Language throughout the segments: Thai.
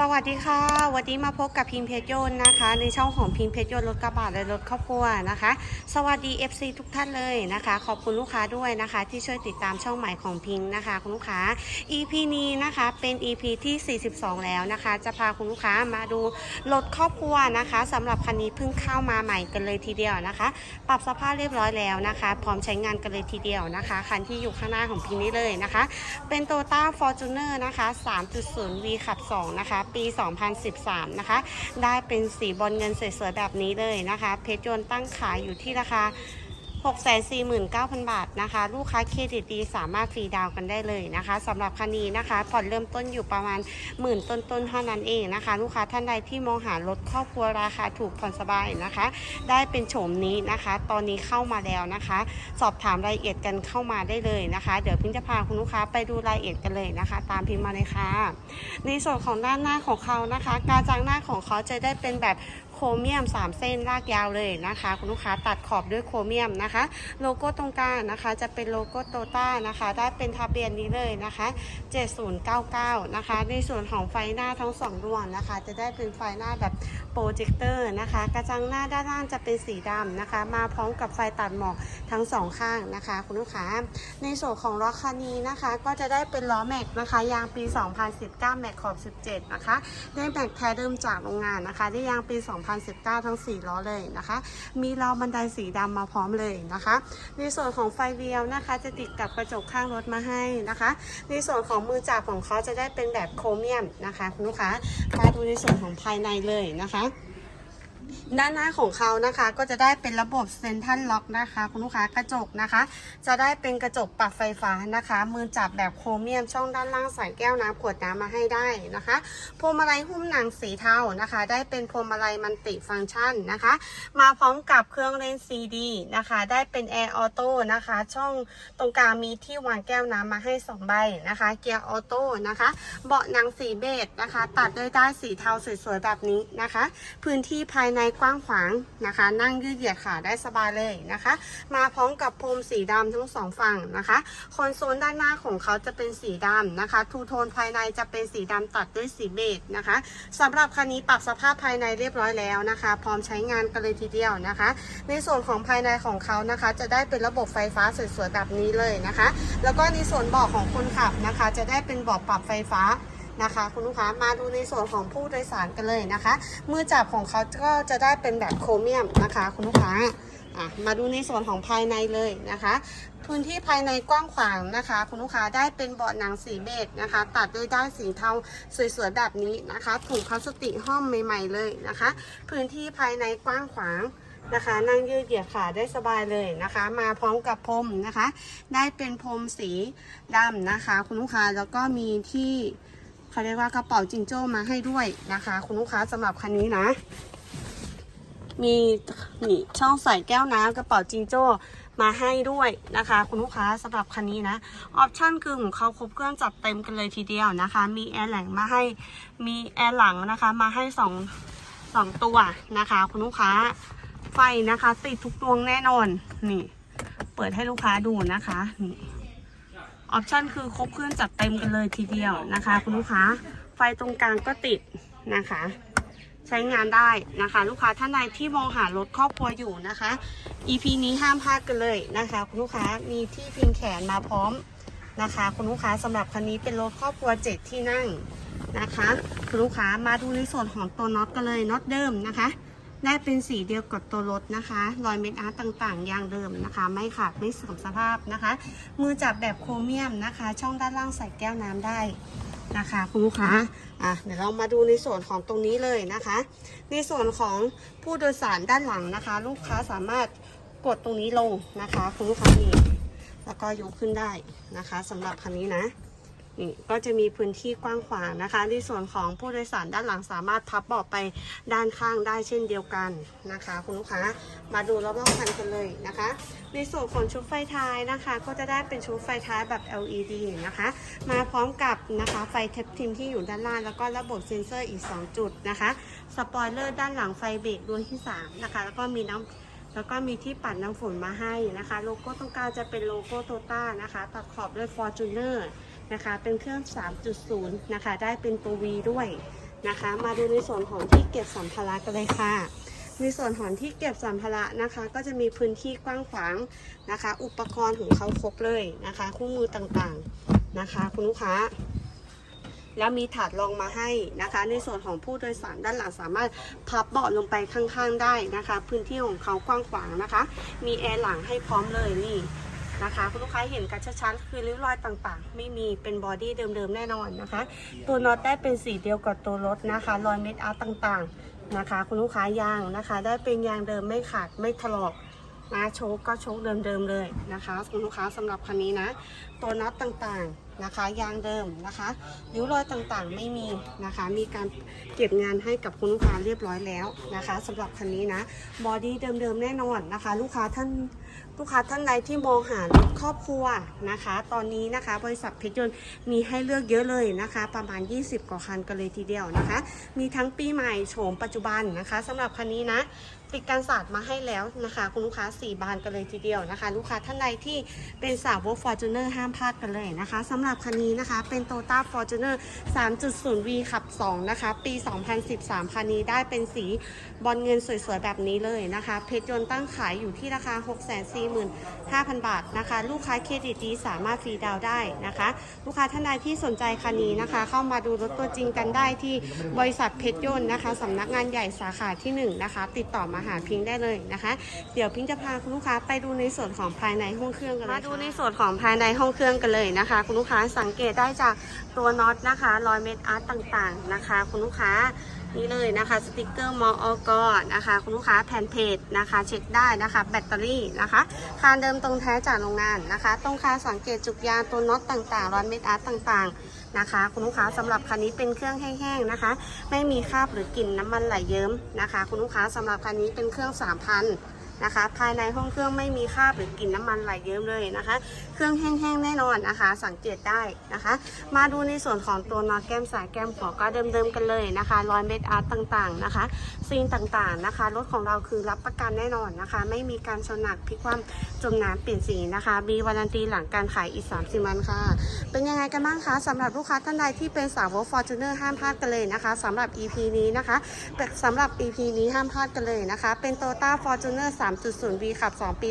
สวัสดีค่ะ วันนี้มาพบกับพิมเพชรยนต์นะคะ ในช่องของพิมเพชรยนต์รถกระบะและรถครอบครัวนะคะ สวัสดี FC ทุกท่านเลยนะคะ ขอบคุณลูกค้าด้วยนะคะ ที่ช่วยติดตามช่องใหม่ของพิมนะคะคุณลูกค้า EP นี้นะคะเป็น EP ที่ 42 แล้วนะคะ จะพาคุณลูกค้ามาดูรถครอบครัวนะคะสำหรับคันนี้เพิ่งเข้ามาใหม่กันเลยทีเดียวนะคะ ปรับสภาพเรียบร้อยแล้วนะคะ พร้อมใช้งานกันเลยทีเดียวนะคะคันที่อยู่ข้างหน้าของพิมนี้เลยนะคะ เป็น t o y o t a Fortuner นะคะ 3.0V ขับ 2 นะคะปี 2013 นะคะ ได้เป็นสีบอลเงินสวยๆแบบนี้เลยนะคะ เพชรยนต์ตั้งขายอยู่ที่ราคา 649,000 บาทนะคะ ลูกค้าเครดิตดีสามารถฟรีดาวน์กันได้เลยนะคะสำหรับคันนี้นะคะผ่อนเริ่มต้นอยู่ประมาณหมื่นต้นๆเท่านั้นเองนะคะ ลูกค้าท่านใดที่มองหารถครอบครัวราคาถูกผ่อนสบายนะคะ ได้เป็นโฉมนี้นะคะ ตอนนี้เข้ามาแล้วนะคะ สอบถามรายละเอียดกันเข้ามาได้เลยนะคะ เดี๋ยวพิมจะพาคุณลูกค้าไปดูรายละเอียดกันเลยนะคะ ตามพิมมาเลยค่ะในส่วนของด้านหน้าของเขานะคะ การจางหน้าของเขาจะได้เป็นแบบโครเมียม 3 เส้นลากยาวเลยนะคะ คุณลูกค้าตัดขอบด้วยโครเมียมนะคะ โลโก้ตรงกลางนะคะ จะเป็นโลโก้โตต้านะคะ ได้เป็นทะเบียนนี้เลยนะคะ 7099 นะคะ ในส่วนของไฟหน้าทั้งสองดวงนะคะ จะได้เป็นไฟหน้าแบบโปรเจคเตอร์นะคะ กระจังหน้าด้านล่างจะเป็นสีดำนะคะ มาพร้อมกับไฟตัดหมอกทั้งสองข้างนะคะ คุณลูกค้า ในส่วนของล้อคันนี้นะคะ ก็จะได้เป็นล้อแม็กนะคะ ยางปี 2019 แม็กขอบ 17 นะคะ ได้แม็กแท้เดิมจากโรงงานนะคะ ได้ยางปี 2019ทั้ง 4 ล้อเลยนะคะ มีราวบันไดสีดำมาพร้อมเลยนะคะ ในส่วนของไฟเลี้ยวนะคะ จะติดกับกระจกข้างรถมาให้นะคะ ในส่วนของมือจับของเขาจะได้เป็นแบบโครเมียมนะคะคุณลูกค้ามาดูในส่วนของภายในเลยนะคะ ด้านหน้าของเขานะคะก็จะได้เป็นระบบเซนทัลล็อกนะคะ คุณลูกค้ากระจกนะคะ จะได้เป็นกระจกปรับไฟฟ้านะคะ มือจับแบบโครเมียมช่องด้านล่างใส่แก้วน้ำขวดน้ำมาให้ได้นะคะพวงมาลัยหุ้มหนังสีเทานะคะ ได้เป็นพวงมาลัยมันติฟังก์ชันนะคะ มาพร้อมกับเครื่องเล่นซีดีนะคะ ได้เป็นแอร์ออโต้นะคะ ช่องตรงกลางมีที่วางแก้วน้ำมาให้2ใบนะคะ เกียร์ออโต้นะคะ เบาะหนังสีเบจนะคะ ตัดด้วยด้านสีเทาสวยๆแบบนี้นะคะ พื้นที่ภายในกว้างขวางนะคะ นั่งยืดเหยียดขาได้สบายเลยนะคะ มาพร้อมกับพรมสีดำทั้งสองฝั่งนะคะคอนโซลด้านหน้าของเขาจะเป็นสีดำนะคะทูโทนภายในจะเป็นสีดำตัดด้วยสีเบจนะคะสำหรับคันนี้ปรับสภาพภายในเรียบร้อยแล้วนะคะ พร้อมใช้งานกันเลยทีเดียวนะคะ ในส่วนของภายในของเขานะคะ จะได้เป็นระบบไฟฟ้าสวยๆแบบนี้เลยนะคะ แล้วก็ในส่วนเบาะของคนขับนะคะ จะได้เป็นเบาะปรับไฟฟ้า นะคะ คุณลูกค้ามาดูในส่วนของผู้โดยสารกันเลยนะคะ มือจับของเขาก็จะได้เป็นแบบโครเมียมนะคะ คุณลูกค้าอะมาดูในส่วนของภายในเลยนะคะ พื้นที่ภายในกว้างขวางนะคะ คุณลูกค้าได้เป็นเบาะหนังสีเบจนะคะ ตัดด้วยด้านสีเทาสวยๆแบบนี้นะคะถุงพลาสติกห้อมใหม่ ๆเลยนะคะ พื้นที่ภายในกว้างขวางนะคะ นั่งยืดเหยียดขาได้สบายเลยนะคะ มาพร้อมกับพรมนะคะ ได้เป็นพรมสีดำนะคะ คุณลูกค้าแล้วก็มีที่ เขาเรียกว่ากระเป๋าจิงโจ้มาให้ด้วยนะคะ คุณลูกค้าสำหรับคันนี้นะ มีนี่ช่องใส่แก้วน้ำกระเป๋าจิงโจ้มาให้ด้วยนะคะ คุณลูกค้าสำหรับคันนี้นะออปชั่นคือของเขาครบเครื่องจัดเต็มกันเลยทีเดียวนะคะ มีแอร์หลังมาให้มีแอร์หลังนะคะ มาให้สองสองตัวนะคะ คุณลูกค้าไฟนะคะ ติดทุกดวงแน่นอนนี่ เปิดให้ลูกค้าดูนะคะนี่ ออปชันคือครบเครื่องจัดเต็มกันเลยทีเดียวนะคะ คุณลูกค้าไฟตรงกลางก็ติดนะคะ ใช้งานได้นะคะ ลูกค้าท่านใดที่มองหารถครอบครัวอยู่นะคะ EP นี้ห้ามพลาดกันเลยนะคะ คุณลูกค้ามีที่พิงแขนมาพร้อมนะคะ คุณลูกค้าสำหรับคันนี้เป็นรถครอบครัวเจ็ดที่นั่งนะคะ คุณลูกค้ามาดูในส่วนของตัวน็อตกันเลยน็อตเดิมนะคะ ได้เป็นสีเดียวกับตัวรถนะคะ รอยเม็ดอาร์ตต่างๆ อย่างเดิมนะคะ ไม่ขาดไม่เสื่อมสภาพนะคะ มือจับแบบโครเมียมนะคะ ช่องด้านล่างใส่แก้วน้ำได้นะคะคุณลูกค้าอะเดี๋ยวเรามาดูในส่วนของตรงนี้เลยนะคะ ในส่วนของผู้โดยสารด้านหลังนะคะ ลูกค้าสามารถกดตรงนี้ลงนะคะคุณลูกค้านี่แล้วก็ยกขึ้นได้นะคะสำหรับคันนี้นะ นี่ก็จะมีพื้นที่กว้างขวางนะคะ ในส่วนของผู้โดยสารด้านหลังสามารถพับเบาะไปด้านข้างได้เช่นเดียวกันนะคะ คุณลูกค้ามาดูรอบๆคันกันเลยนะคะ ในส่วนของชุดไฟท้ายนะคะ ก็จะได้เป็นชุดไฟท้ายแบบ LED นะคะ มาพร้อมกับนะคะไฟเทปทิมที่อยู่ด้านล่างแล้วก็ระบบเซ็นเซอร์อีก 2 จุดนะคะสปอยเลอร์ด้านหลังไฟเบรกดวงที่ 3 นะคะ แล้วก็มีน้ำแล้วก็มีที่ปัดน้ำฝนมาให้นะคะ โลโก้ตรงกลางจะเป็นโลโก้โตต้านะคะตัดขอบด้วย Fortuner นะคะ เป็นเครื่อง 3.0 นะคะ ได้เป็นตัว V ด้วยนะคะ มาดูในส่วนของที่เก็บสัมภาระกันเลยค่ะ ในส่วนของที่เก็บสัมภาระนะคะ ก็จะมีพื้นที่กว้างขวางนะคะ อุปกรณ์ของเขาครบเลยนะคะ คู่มือต่างๆนะคะ คุณลูกค้าแล้วมีถาดรองมาให้นะคะ ในส่วนของผู้โดยสารด้านหลังสามารถพับเบาะลงไปข้างๆได้นะคะ พื้นที่ของเขากว้างขวางนะคะ มีแอร์หลังให้พร้อมเลยนี่ นะคะ คุณลูกค้าเห็นกันชัดๆคือริ้วรอยต่างๆ ไม่มีเป็นบอดี้เดิมๆแน่นอนนะคะ ตัวน็อตได้เป็นสีเดียวกับตัวรถนะคะ รอยเม็ดอาร์ตต่างๆนะคะ คุณลูกค้ายางนะคะ ได้เป็นยางเดิมไม่ขาดไม่ถลอกนะโชกก็โชกเดิมๆเลยนะคะคุณลูกค้าสำหรับคันนี้นะ ตัวน็อตต่างๆ นะคะยางเดิมนะคะริ้วรอยต่างๆไม่มีนะคะ มีการเก็บงานให้กับคุณลูกค้าเรียบร้อยแล้วนะคะสำหรับคันนี้นะบอดี้เดิมๆแน่นอนนะคะ ลูกค้าท่านลูกค้าท่านใดที่มองหารถครอบครัวนะคะ ตอนนี้นะคะบริษัทเพชรยนต์มีให้เลือกเยอะเลยนะคะ ประมาณ 20 กว่าคันกันเลยทีเดียวนะคะ มีทั้งปีใหม่โฉมปัจจุบันนะคะสำหรับคันนี้นะ ติดการศาสตร์มาให้แล้วนะคะ คุณลูกค้า 4 บานกันเลยทีเดียวนะคะ ลูกค้าท่านใดที่เป็นสาวกฟอร์จูเนอร์ห้ามพลาดกันเลยนะคะสำหรับคันนี้นะคะเป็น t o ต้าฟอร์จูเนอร์ 3.0V ขับ 2 นะคะ ปี 2013 คันนี้ได้เป็นสีบอลเงินสวยๆ แบบนี้เลยนะคะ เพชรยนต์ตั้งขายอยู่ที่ราคา 645,000 บาทนะคะ ลูกค้าเครดิตดีสามารถฟรีดาวได้นะคะ ลูกค้าท่านใดที่สนใจคันนี้นะคะ เข้ามาดูรถตัวจริงกันได้ที่บริษัทเพชรยนต์นะคะสำนักงานใหญ่สาขาที่ 1 นะคะ ติดต่อมาหาพิงได้เลยนะคะ เดี๋ยวพิงค์จะพาคุณลูกค้าไปดูในส่วนของภายในห้องเครื่องกันเลยมาดูในส่วนของภายในห้องเครื่องกันเลยนะคะ คุณลูกค้าสังเกตได้จากตัวน็อตนะคะรอยเม็ดอาร์ตต่างๆนะคะ คุณลูกค้านี่เลยนะคะสติกเกอร์มออกนะคะ คุณลูกค้าแผ่นเพจนะคะ เช็คได้นะคะ แบตเตอรี่นะคะคานเดิมตรงแท้จากโรงงานนะคะ ตรงคาสังเกตจุกยางตัวน็อตต่างๆรอยเม็ดอาร์ตต่างๆ นะคะคุณลูกค้าสำหรับคันนี้เป็นเครื่องแห้งๆนะคะ ไม่มีคราบหรือกลิ่นน้ำมันไหลเยิ้มนะคะ คุณลูกค้าสำหรับคันนี้เป็นเครื่อง 3,000 นะคะ ภายในห้องเครื่องไม่มีคราบหรือกลิ่นน้ำมันไหลเยิ้มเลยนะคะ เครื่องแห้งๆแน่นอนนะคะ สังเกตได้นะคะ มาดูในส่วนของตัวนอแก้มสายแก้มหัวก็เดิมๆกันเลยนะคะรอยเม็ดอาร์ตต่างๆนะคะซีนต่างๆนะคะรถของเราคือรับประกันแน่นอนนะคะ ไม่มีการชนหนักพลิกคว่ำจมน้ำเปลี่ยนสีนะคะมีวารันตีหลังการขายอีก30วันค่ะ เป็นยังไงกันบ้างคะสำหรับลูกค้าท่านใดที่เป็นสาวกฟอร์จูเนอร์ห้ามพลาดกันเลยนะคะสำหรับ EP นี้นะคะสำหรับ EP นี้ห้ามพลาดกันเลยนะคะ เป็น t o ต้าฟอร์จูเนอร์ 3.0V ขับ 2 ปี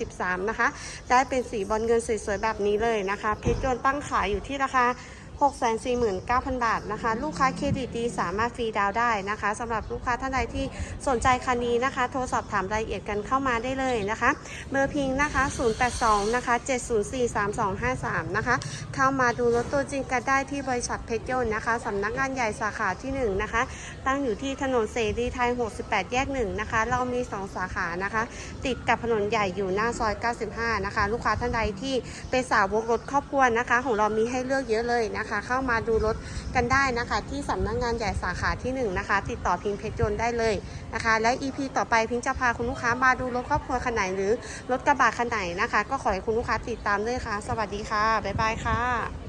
2013 นะคะ ได้เป็นสีบอลเงินสวยๆ แบบนี้เลยนะคะ เพชรยนต์ตั้งขายอยู่ที่ราคา 649,000 บาทนะคะ ลูกค้าเครดิตดีสามารถฟรีดาวได้นะคะสำหรับลูกค้าท่านใดที่สนใจคันนี้นะคะ โทรสอบถามรายละเอียดกันเข้ามาได้เลยนะคะ เบอร์พิงค์นะคะ 082 นะคะ 7043253 นะคะ เข้ามาดูรถตัวจริงกันได้ที่บริษัทเพชรยนต์นะคะสำนักงานใหญ่สาขาที่ 1 นะคะ ตั้งอยู่ที่ถนนเสรีไทย 68 แยก 1 นะคะ เรามี 2 สาขานะคะ ติดกับถนนใหญ่อยู่หน้าซอย 95 นะคะ ลูกค้าท่านใดที่เป็นสาวกรถครอบครัวนะคะ ของเรามีให้เลือกเยอะเลยนะคะเข้ามาดูรถกันได้นะคะ ที่สำนักงานใหญ่สาขาที่1นะคะ ติดต่อพิงเพชรยนต์ได้เลยนะคะ และ EP ต่อไปพิงจะพาคุณลูกค้ามาดูรถครอบครัวคันไหนหรือรถกระบะคันไหนนะคะ ก็ขอให้คุณลูกค้าติดตามด้วยค่ะ สวัสดีค่ะบ๊ายบายค่ะ